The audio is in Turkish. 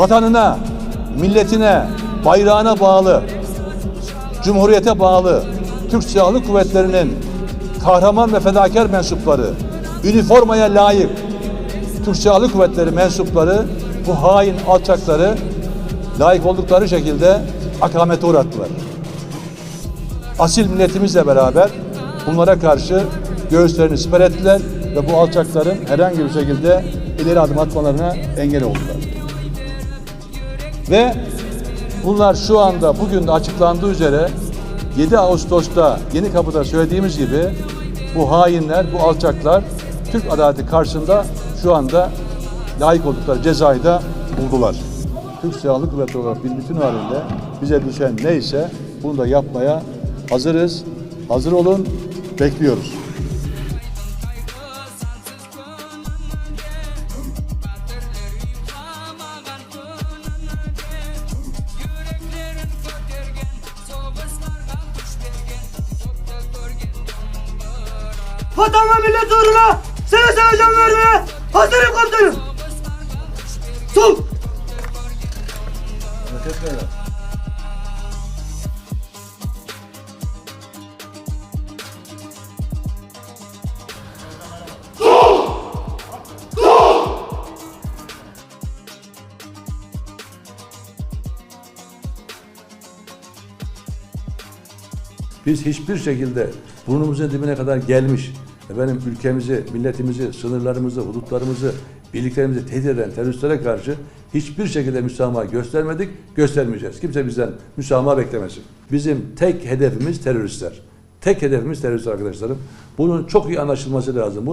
vatanına, milletine, bayrağına bağlı, cumhuriyete bağlı Türk Silahlı Kuvvetleri'nin kahraman ve fedakar mensupları, üniformaya layık Türk Silahlı Kuvvetleri mensupları bu hain alçakları layık oldukları şekilde akamete uğrattılar. Asil milletimizle beraber bunlara karşı göğüslerini siper ettiler ve bu alçakların herhangi bir şekilde ileri adım atmalarına engel oldular. Ve bunlar şu anda bugün de açıklandığı üzere 7 Ağustos'ta Yeni Kapı'da söylediğimiz gibi bu hainler, bu alçaklar Türk adaleti karşısında şu anda layık oldukları cezayı da buldular. Türk Silahlı Kuvvetleri olarak bir bütün halinde bize düşen neyse bunu da yapmaya hazırız. Hazır olun, bekliyoruz. Vatan ve millet uğruna seve seve can vermeye hazırım komutanım. Sol. Biz hiçbir şekilde burnumuzun dibine kadar gelmiş, efendim ülkemizi, milletimizi, sınırlarımızı, hudutlarımızı, birliklerimizi tehdit eden teröristlere karşı hiçbir şekilde müsamaha göstermedik, göstermeyeceğiz. Kimse bizden müsamaha beklemesin. Bizim tek hedefimiz teröristler. Tek hedefimiz terörist arkadaşlarım. Bunun çok iyi anlaşılması lazım.